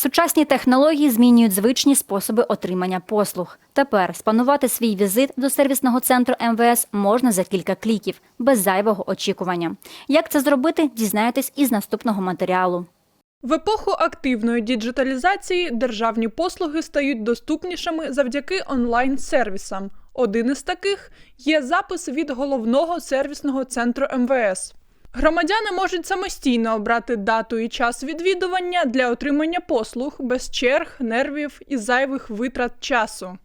Сучасні технології змінюють звичні способи отримання послуг. Тепер спланувати свій візит до сервісного центру МВС можна за кілька кліків, без зайвого очікування. Як це зробити, дізнаєтесь із наступного матеріалу. В епоху активної діджиталізації державні послуги стають доступнішими завдяки онлайн-сервісам. Один із таких є запис від головного сервісного центру МВС. Громадяни можуть самостійно обрати дату і час відвідування для отримання послуг без черг, нервів і зайвих витрат часу.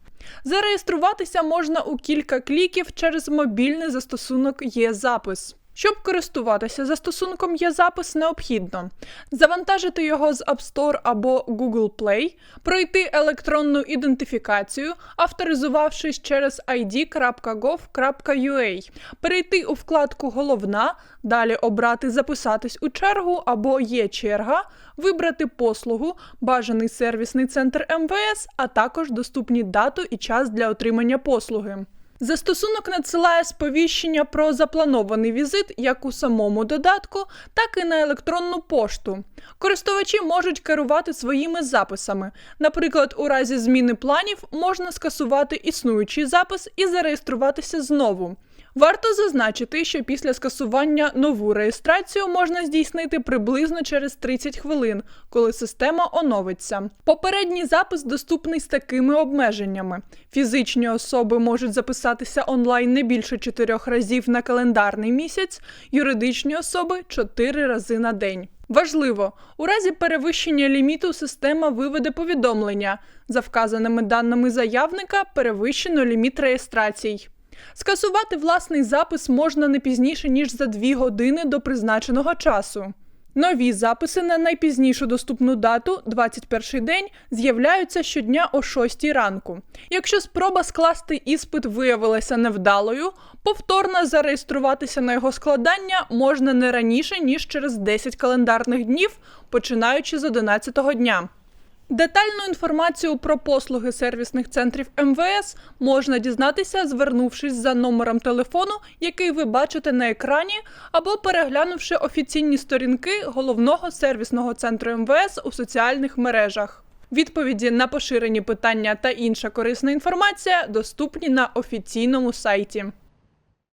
Зареєструватися можна у кілька кліків через мобільний застосунок «Є-запис». Щоб користуватися застосунком «Є-запис» необхідно завантажити його з App Store або Google Play, пройти електронну ідентифікацію, авторизувавшись через id.gov.ua, перейти у вкладку Головна, далі обрати Записатись у чергу або Є черга, вибрати послугу, бажаний сервісний центр МВС, а також доступні дату і час для отримання послуги. Застосунок надсилає сповіщення про запланований візит як у самому додатку, так і на електронну пошту. Користувачі можуть керувати своїми записами. Наприклад, у разі зміни планів можна скасувати існуючий запис і зареєструватися знову. Варто зазначити, що після скасування нову реєстрацію можна здійснити приблизно через 30 хвилин, коли система оновиться. Попередній запис доступний з такими обмеженнями: фізичні особи можуть записатися онлайн не більше 4 разів на календарний місяць, юридичні особи 4 рази на день. Важливо, у разі перевищення ліміту система виведе повідомлення. За вказаними даними заявника перевищено ліміт реєстрацій. Скасувати власний запис можна не пізніше, ніж за 2 години до призначеного часу. Нові записи на найпізнішу доступну дату, 21 день, з'являються щодня о 6 ранку. Якщо спроба скласти іспит виявилася невдалою, повторно зареєструватися на його складання можна не раніше, ніж через 10 календарних днів, починаючи з 11-го дня. Детальну інформацію про послуги сервісних центрів МВС можна дізнатися, звернувшись за номером телефону, який ви бачите на екрані, або переглянувши офіційні сторінки головного сервісного центру МВС у соціальних мережах. Відповіді на поширені питання та інша корисна інформація доступні на офіційному сайті.